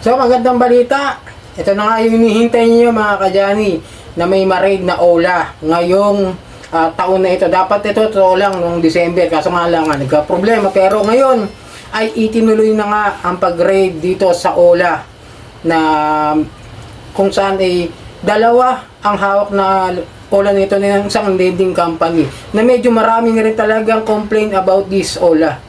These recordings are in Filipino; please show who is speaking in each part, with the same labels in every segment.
Speaker 1: So, magandang balita. Ito na nga yung hinihintay niyo mga kadyani na may marig na ola ngayong ah, taon na ito. Dapat ito totoo lang noong December kaso nga lang nga, nagka-problema. Pero ngayon ay itinuloy na nga ang pag-raid dito sa ola na kung saan ay dalawa ang hawak na ola nito ng isang lending company na medyo marami na rin talagang complain about this ola.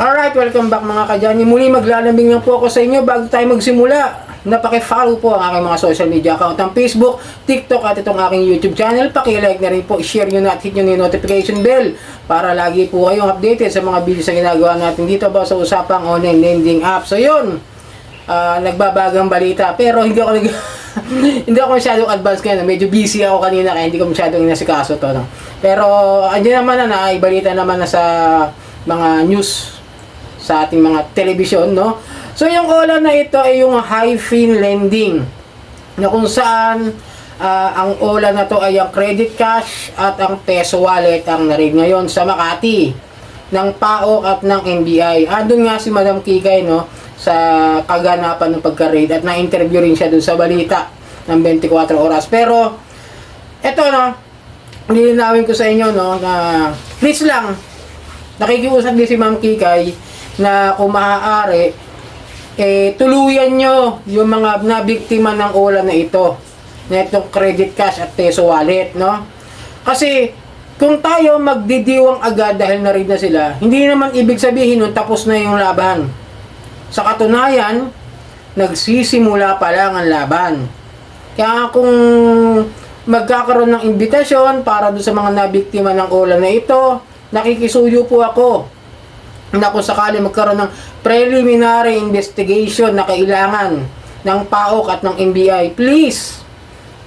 Speaker 1: Alright, welcome back mga kadyani. Muli maglalambing lang po ako sa inyo bago tayo magsimula. Napaki-follow po ang aking mga social media account ng Facebook, TikTok at itong aking YouTube channel. Paki-like na rin po, share nyo na at hit nyo na yung notification bell para lagi po kayong updated sa mga videos na ginagawa natin dito ba sa usapang online lending app. So yun, ah, nagbabagang balita pero hindi ako hindi ako masyadong advance ngayon. Medyo busy ako kanina kaya hindi ko masyadong inasikaso to. No? Pero andyan naman na na, ibalita naman na sa mga news sa ating mga telebisyon, no? So, yung ola na ito ay yung high fin lending na kung saan ah, ang ola na to ay ang credit cash at ang peso wallet ang narig ngayon sa Makati ng PAOK at ng NBI. Andun nga si Madam Kikay, no? sa kaganapan ng pagka-raid at na-interview rin siya dun sa balita ng 24 oras. Pero, eto no, nilinawin ko sa inyo no, na please lang, nakikiusap din si Ma'am Kikay na kung maaari, eh, tuluyan nyo yung mga nabiktima ng ulan na ito na itong credit cash at peso wallet, no? Kasi, kung tayo magdidiwang agad dahil na na sila, hindi naman ibig sabihin nun tapos na yung laban. Sa katunayan, nagsisimula pa lang ang laban. Kaya kung magkakaroon ng imbitasyon para doon sa mga nabiktima ng ulan na ito, nakikisuyo po ako na kung sakali magkaroon ng preliminary investigation na kailangan ng PAOK at ng NBI, please,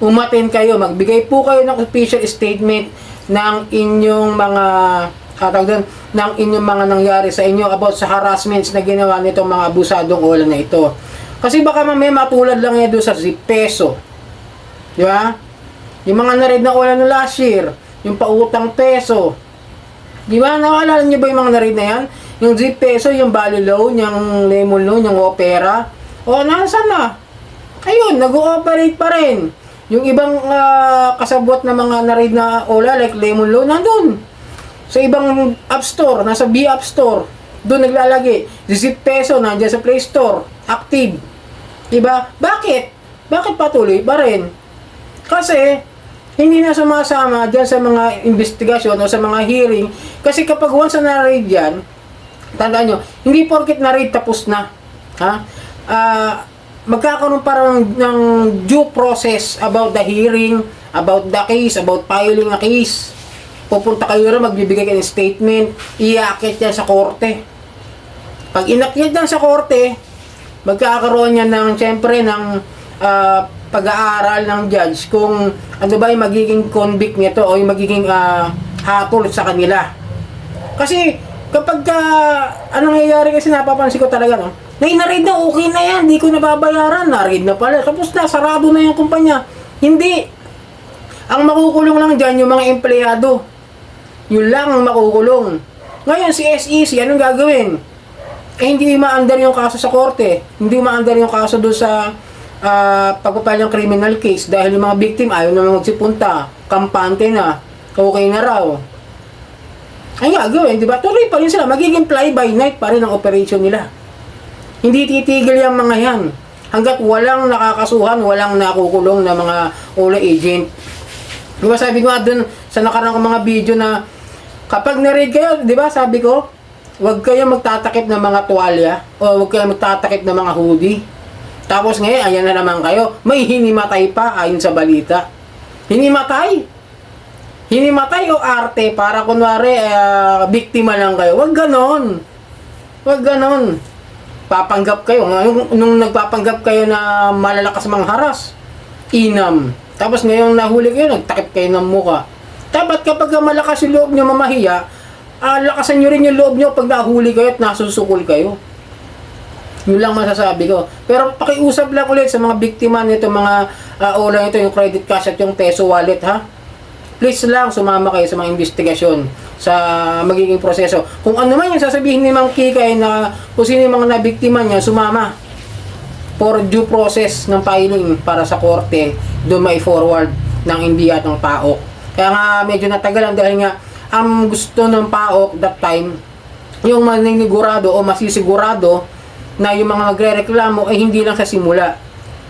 Speaker 1: umatin kayo, magbigay po kayo ng official statement ng inyong mga ah, tawag doon, ng inyong mga nangyari sa inyo about sa harassments na ginawa nitong mga abusadong ulan na ito. Kasi baka mamaya matulad lang yan doon sa si peso. Di ba? Yung mga narid na ulan no last year, yung pautang peso. Di ba? Nakaalala niyo ba yung mga narid na yan? Yung zip peso, yung Bali loan, yung lemon loan, yung opera. O, nasan na? Ayun, nag-ooperate pa rin. Yung ibang ah, kasabot na mga narid na ola, like lemon loan, nandun. Sa ibang app store, nasa B app store. Doon naglalagay. Zip peso, nandiyan sa Play Store. Active. Diba? Bakit? Bakit patuloy pa rin? Kasi, hindi na sumasama dyan sa mga investigasyon o sa mga hearing. Kasi kapag once na na-raid yan, tandaan nyo, hindi porket na-raid tapos na. Ha? Ah, magkakaroon parang ng due process about the hearing, about the case, about filing a case. Pupunta kayo rin, magbibigay kayo ng statement, iakit yan sa korte. Pag inakyat yan sa korte, magkakaroon yan ng, siyempre, ng ah, pag-aaral ng judge kung ano ba yung magiging convict nito o yung magiging ah, hatol sa kanila. Kasi, kapag ka, anong nangyayari kasi napapansin ko talaga, no? Na inarid na, okay na yan, di ko nababayaran, narid na pala. Tapos na, sarado na yung kumpanya. Hindi. Ang makukulong lang dyan yung mga empleyado. Yun lang ang makukulong. Ngayon, si SEC, anong gagawin? Eh, hindi maandar yung kaso sa korte. Hindi maandar yung kaso doon sa uh, pagpapal criminal case dahil yung mga victim ayaw naman magsipunta. Kampante na. Okay na raw. Ay gagawin, di ba? Tuloy pa rin sila. Magiging fly by night pa rin ang operation nila. Hindi titigil yung mga yan. Hanggat walang nakakasuhan, walang nakukulong na mga OLA agent. Di ba sabi ko nga dun sa nakarang mga video na kapag na-read kayo, di ba sabi ko, huwag kayo magtatakip ng mga tuwalya o huwag kayo magtatakip ng mga hoodie. Tapos ngayon, ayan na naman kayo, may hinimatay pa ayon sa balita. Hinimatay? Hinimatay o arte para kunwari eh, biktima lang kayo. Huwag ganon. Huwag ganon. Papanggap kayo. Nung, nung nagpapanggap kayo na malalakas mga haras, inam. Tapos ngayong nahuli kayo, nagtakip kayo ng muka. Dapat kapag malakas yung loob nyo mamahiya, ah, lakasan nyo rin yung loob nyo pag nahuli kayo at nasusukol kayo. Yun lang masasabi ko. Pero pakiusap lang ulit sa mga biktima nito, mga uh, ola nito, yung credit cash at yung peso wallet, ha? Please lang, sumama kayo sa mga investigasyon sa magiging proseso. Kung ano man yung sasabihin ni Mang Kikay na kung sino yung mga nabiktima niya, sumama. for due process ng filing para sa korte, doon may forward ng India at ng PAOK. Kaya nga medyo natagalan dahil nga ang gusto ng PAOK that time, yung maninigurado o masisigurado na yung mga magre-reklamo ay hindi lang sa simula.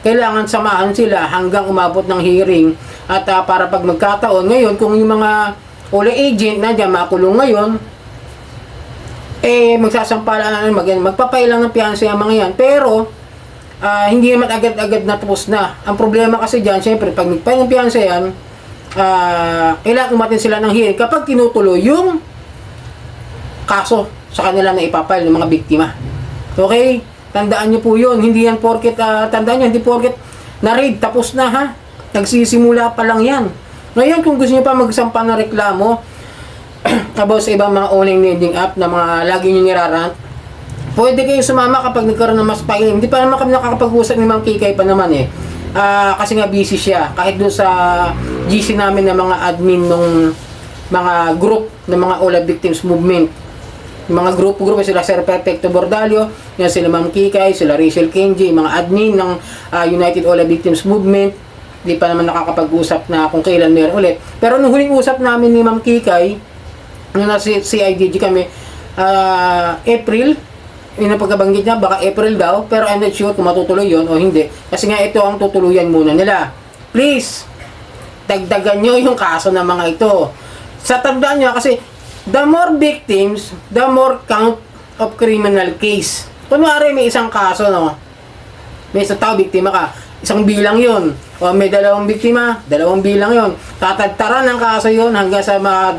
Speaker 1: Kailangan samahan sila hanggang umabot ng hearing at ah, para pag magkataon ngayon kung yung mga uli agent na dyan makulong ngayon eh magsasampalan mag magpapay lang ng piyansa yung mga yan. Pero ah, hindi naman agad-agad na tapos na. Ang problema kasi dyan syempre pag nagpay ng piyansa yan ah, kailangan umatin sila ng hearing kapag tinutuloy yung kaso sa kanila na ipapile ng mga biktima okay tandaan nyo po yun hindi yan porket ah, tandaan nyo hindi porket na-raid tapos na ha nagsisimula pa lang yan ngayon kung gusto nyo pa magsampa ng reklamo about sa ibang mga online lending app na mga lagi nyo nirarant, pwede kayo sumama kapag nagkaroon ng mas filing. Hindi pa naman kami nakakapag-usap ni Ma'am Kikay pa naman eh. Ah, kasi nga busy siya. Kahit doon sa GC namin ng mga admin nung mga group ng mga OLA Victims Movement. Yung mga grupo-grupo sila Sir Perfecto Bordalio, yan sila Ma'am Kikay, sila Rachel Kenji, yung mga admin ng ah, United OLA Victims Movement. Di pa naman nakakapag-usap na kung kailan meron ulit. Pero nung huling usap namin ni Ma'am Kikay, nung nasa CIDG kami, ah, April, yun ang pagkabanggit niya, baka April daw, pero I'm not sure kung matutuloy yon o hindi. Kasi nga ito ang tutuluyan muna nila. Please, dagdagan nyo yung kaso ng mga ito. Sa tandaan nyo, kasi the more victims, the more count of criminal case. Kunwari may isang kaso, no? May isang tao, biktima ka. Isang bilang yon O may dalawang biktima, dalawang bilang yon Tatagtaran ng kaso yon hanggang sa ma-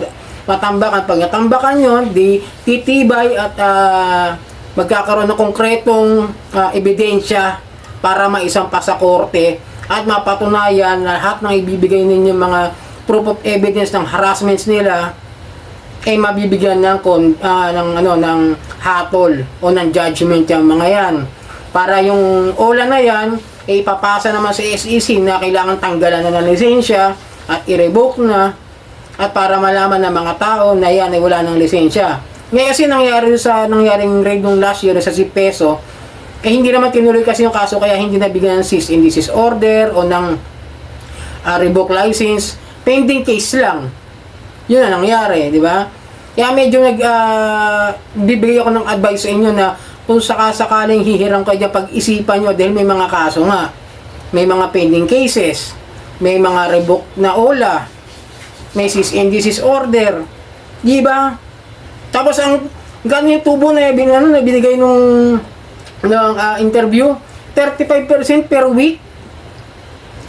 Speaker 1: matambakan. Pag natambakan yon di titibay at ah, magkakaroon ng konkretong ah, ebidensya para maisampa sa korte at mapatunayan na lahat ng ibibigay ninyo mga proof of evidence ng harassments nila ay mabibigyan ng kon, ah, ng ano ng hatol o ng judgment yung mga yan. Para yung ola na yan ay ipapasa naman sa SEC na kailangan tanggalan na ng lisensya at i-revoke na at para malaman ng mga tao na yan ay wala ng lisensya. Ngayon kasi nangyari sa nangyaring raid nung last year sa si Peso, eh hindi naman tinuloy kasi yung kaso kaya hindi nabigyan ng cease and desist order o ng ah, revoke license. Pending case lang. Yun ang nangyari, di ba? Kaya medyo nag bibigay ako ng advice sa inyo na kung sakasakaling hihirang kayo pag-isipan nyo dahil may mga kaso nga. May mga pending cases. May mga revoke na OLA. May cease and desist order. Di ba? Tapos ang gano'n yung tubo na, ano, na binigay nung, nung ah, interview, 35% per week.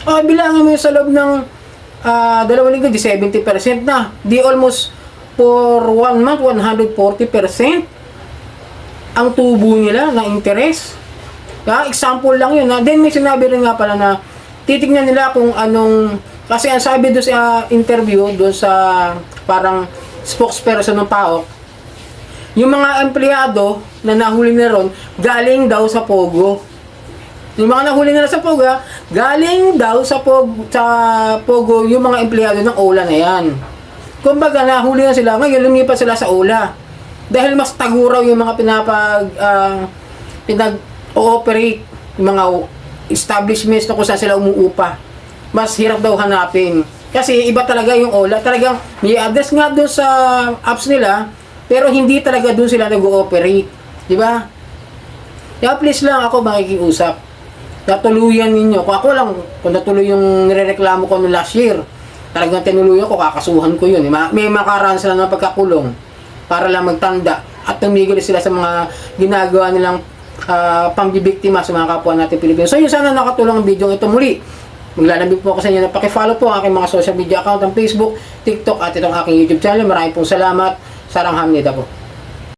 Speaker 1: Ah, bilangin mo sa loob ng ah, dalawang linggo, di 70% na. Di almost for one month, 140% ang tubo nila na interest. Ha? Example lang yun. Ha? Then may sinabi rin nga pala na titignan nila kung anong kasi ang sabi doon sa interview doon sa parang spokesperson ng PAOK yung mga empleyado na nahuli na ron galing daw sa Pogo yung mga nahuli na sa Pogo ha, galing daw sa Pogo, sa Pogo yung mga empleyado ng OLA na yan. Kumbaga nahuli na sila. Ngayon lumipat sila sa OLA. Dahil mas taguraw yung mga pinapag ah, pinag-ooperate mga establishments na kung saan sila umuupa. Mas hirap daw hanapin. Kasi iba talaga yung OLA. Talagang may address nga doon sa apps nila pero hindi talaga doon sila nag-ooperate. Di ba? Kaya please lang ako makikiusap natuluyan ninyo kung ako lang kung natuloy yung nirereklamo ko noong last year talagang tinuluyan ko kakasuhan ko yun may, may makaraan sila ng pagkakulong para lang magtanda at tumigil sila sa mga ginagawa nilang uh, pambibiktima sa mga kapwa natin Pilipino. So yun sana nakatulong ang video ito muli. Maglalambing po ako sa inyo na pakifollow po ang aking mga social media account ang Facebook, TikTok at itong aking YouTube channel. Maraming pong salamat. Sarang hamnida po.